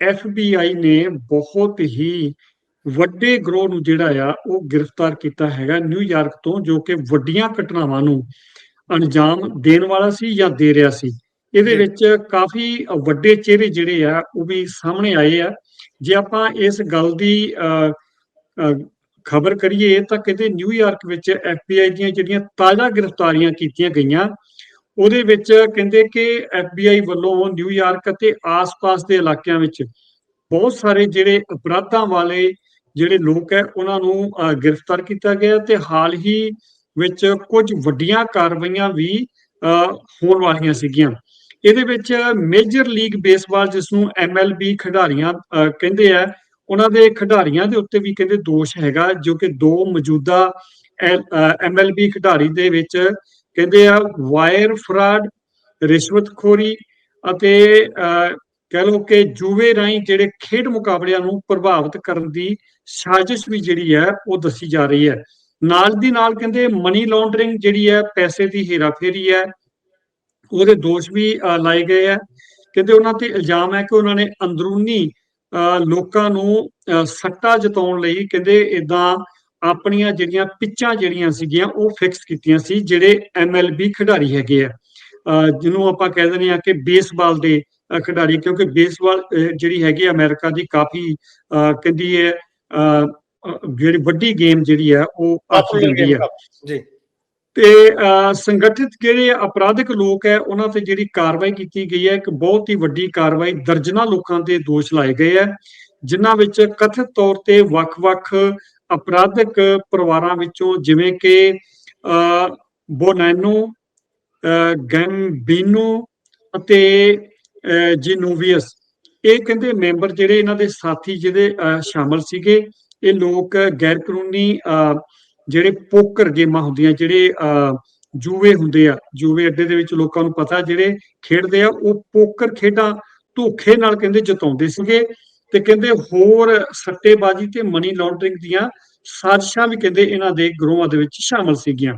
FBI ਨੇ ਬਹੁਤ ਹੀ ਵੱਡੇ ਗਰੋਹ ਨੂੰ ਜਿਹੜਾ ਆ ਉਹ ਗ੍ਰਿਫਤਾਰ ਕੀਤਾ ਹੈਗਾ ਨਿਊਯਾਰਕ ਤੋਂ ਜੋ ਕਿ ਵੱਡੀਆਂ ਘਟਨਾਵਾਂ ਨੂੰ ਅੰਜਾਮ ਦੇਣ ਵਾਲਾ ਸੀ ਜਾਂ ਦੇ ਰਿਹਾ ਸੀ ਇਹਦੇ। ਵਿੱਚ ਕਾਫੀ ਵੱਡੇ ਚਿਹਰੇ ਜਿਹੜੇ ਆ ਉਹ ਵੀ ਸਾਹਮਣੇ ਆਏ ਆ ਜੇ ਆਪਾਂ ਇਸ ਗੱਲ ਦੀ ਖਬਰ ਕਰੀਏ ਤਾਂ ਕਿਤੇ ਨਿਊਯਾਰਕ ਵਿੱਚ ਐਫਬੀਆਈ ਦੀਆਂ ਜਿਹੜੀਆਂ ਤਾਜ਼ਾ ਗ੍ਰਿਫਤਾਰੀਆਂ ਕੀਤੀਆਂ ਗਈਆਂ ਉਹਦੇ ਵਿੱਚ ਕਹਿੰਦੇ ਕਿ ਐਫਬੀਆਈ ਵੱਲੋਂ ਨਿਊਯਾਰਕ ਅਤੇ ਆਸ-ਪਾਸ ਦੇ ਇਲਾਕਿਆਂ ਵਿੱਚ ਬਹੁਤ ਸਾਰੇ ਜਿਹੜੇ ਅਪਰਾਧਾਂ ਵਾਲੇ ਜਿਹੜੇ ਲੋਕ ਹੈ ਉਹਨਾਂ ਨੂੰ ਗ੍ਰਿਫਤਾਰ ਕੀਤਾ ਗਿਆ ਤੇ ਹਾਲ ਹੀ ਵਿੱਚ ਕੁਝ ਵੱਡੀਆਂ ਕਾਰਵਾਈਆਂ ਵੀ ਅਹ, ਹੋਣ ਵਾਲੀਆਂ ਸੀਗੀਆਂ। ਇਹਦੇ ਵਿੱਚ ਮੇਜਰ ਲੀਗ ਬੇਸਬਾਲ ਜਿਸ ਨੂੰ ਐਮਐਲਬੀ ਖਿਡਾਰੀਆਂ ਅਹ, ਕਹਿੰਦੇ ਆ ਉਹਨਾਂ ਦੇ ਖਿਡਾਰੀਆਂ ਦੇ ਉੱਤੇ ਵੀ ਕਹਿੰਦੇ ਦੋਸ਼ ਹੈਗਾ ਜੋ ਕਿ ਦੋ ਮੌਜੂਦਾ ਐਮਐਲਬੀ ਖਿਡਾਰੀ ਦੇ ਵਿੱਚ ਕਹਿੰਦੇ ਆ ਵਾਇਰ ਫਰਾਡ ਰਿਸ਼ਵਤਖੋਰੀ ਅਤੇ ਕਹਿ ਲਓ ਕਿ ਜੂਵੇ ਰਾਹੀਂ ਜਿਹੜੇ ਖੇਡ ਮੁਕਾਬਲਿਆਂ ਨੂੰ ਪ੍ਰਭਾਵਿਤ ਕਰਨ ਦੀ ਸਾਜ਼ਿਸ਼ ਵੀ ਜਿਹੜੀ ਹੈ ਉਹ ਦੱਸੀ ਜਾ ਰਹੀ ਹੈ। ਨਾਲ ਦੀ ਨਾਲ ਕਹਿੰਦੇ ਮਨੀ ਲਾਂਡਰਿੰਗ ਜਿਹੜੀ ਹੈ ਪੈਸੇ ਦੀ ਹੇਰਾਫੇਰੀ ਹੈ। ਉਹਦੇ ਦੋਸ਼ ਵੀ ਅਹ, ਲਾਏ ਗਏ ਆ ਕਹਿੰਦੇ ਉਹਨਾਂ ਤੇ ਇਲਜ਼ਾਮ ਹੈ ਕਿ ਉਹਨਾਂ ਨੇ ਅੰਦਰੂਨੀ ਅਹ, ਲੋਕਾਂ ਨੂੰ ਅਹ, ਸੱਟਾ ਜਤਾਉਣ ਲਈ ਕਹਿੰਦੇ ਇਦਾਂ ਆਪਣੀਆਂ ਜਿਹੜੀਆਂ ਪਿੱਚਾਂ ਜਿਹੜੀਆਂ ਸੀਗੀਆਂ ਉਹ ਫਿਕਸ ਕੀਤੀਆਂ ਸੀ ਜਿਹੜੇ ਐਮਐਲਬੀ ਖਿਡਾਰੀ ਹੈਗੇ ਆ। ਜਿਹਨੂੰ ਆਪਾਂ ਕਹਿ ਦਿੰਦੇ ਆ ਕਿ ਬੇਸਬਾਲ ਦੇ ਖਿਡਾਰੀ ਕਿਉਂਕਿ ਬੇਸਬਾਲ ਜਿਹੜੀ ਹੈਗੀ ਅਮਰੀਕਾ ਦੀ ਕਾਫੀ ਕਹਿੰਦੀ ਹੈ ਜਿਹੜੀ ਵੱਡੀ ਗੇਮ ਜਿਹੜੀ ਹੈ ਉਹ ਜਾਂਦੀ game ਹੈ ਜੀ। ਤੇ ਸੰਗਠਿਤ ਜਿਹੜੇ ਅਪਰਾਧਿਕ ਲੋਕ ਹੈ ਉਹਨਾਂ ਤੇ ਜਿਹੜੀ ਕਾਰਵਾਈ ਕੀਤੀ ਗਈ ਹੈ ਇੱਕ ਬਹੁਤ ਹੀ ਵੱਡੀ ਕਾਰਵਾਈ ਦਰਜਨਾਂ ਲੋਕਾਂ ਤੇ ਦੋਸ਼ ਲਾਏ ਗਏ ਹੈ ਜਿਨ੍ਹਾਂ ਵਿੱਚ ਕਥਿਤ ਤੌਰ ਤੇ ਵੱਖ-ਵੱਖ ਅਪਰਾਧਿਕ ਪਰਿਵਾਰਾਂ ਵਿੱਚੋਂ ਜਿਵੇਂ ਕਿ ਅਹ, ਬੋਨੈਨੋ ਗੈਂਬੀਨੋ ਅਤੇ ਜਿਨੋਵੀਅਸ। ਇਹ ਕਹਿੰਦੇ ਮੈਂਬਰ ਜਿਹੜੇ ਇਹਨਾਂ ਦੇ ਸਾਥੀ ਜਿਹਦੇ ਅਹ, ਸ਼ਾਮਲ ਸੀਗੇ ਇਹ ਲੋਕ ਗੈਰ ਕਾਨੂੰਨੀ ਅਹ, ਜਿਹੜੇ ਪੋਕਰ ਗੇਮਾਂ ਹੁੰਦੀਆਂ ਜਿਹੜੇ ਅਹ, ਜੂਵੇ ਹੁੰਦੇ ਆ ਜੂਵੇ ਅੱਡੇ ਦੇ ਵਿੱਚ ਲੋਕਾਂ ਨੂੰ ਪਤਾ ਜਿਹੜੇ ਖੇਡਦੇ ਆ ਉਹ ਪੋਕਰ ਖੇਡਾਂ ਧੋਖੇ ਨਾਲ ਕਹਿੰਦੇ ਜਿਤਾਉਂਦੇ ਸੀਗੇ। ਤੇ ਕਹਿੰਦੇ ਹੋਰ ਸੱਟੇਬਾਜ਼ੀ ਤੇ ਮਨੀ ਲਾਂਡਰਿੰਗ ਦੀਆਂ ਸਾਜ਼ਿਸ਼ਾਂ ਵੀ ਕਹਿੰਦੇ ਇਹਨਾਂ ਦੇ ਗਰੋਹਾਂ ਦੇ ਵਿੱਚ ਸ਼ਾਮਲ ਸੀਗੀਆਂ।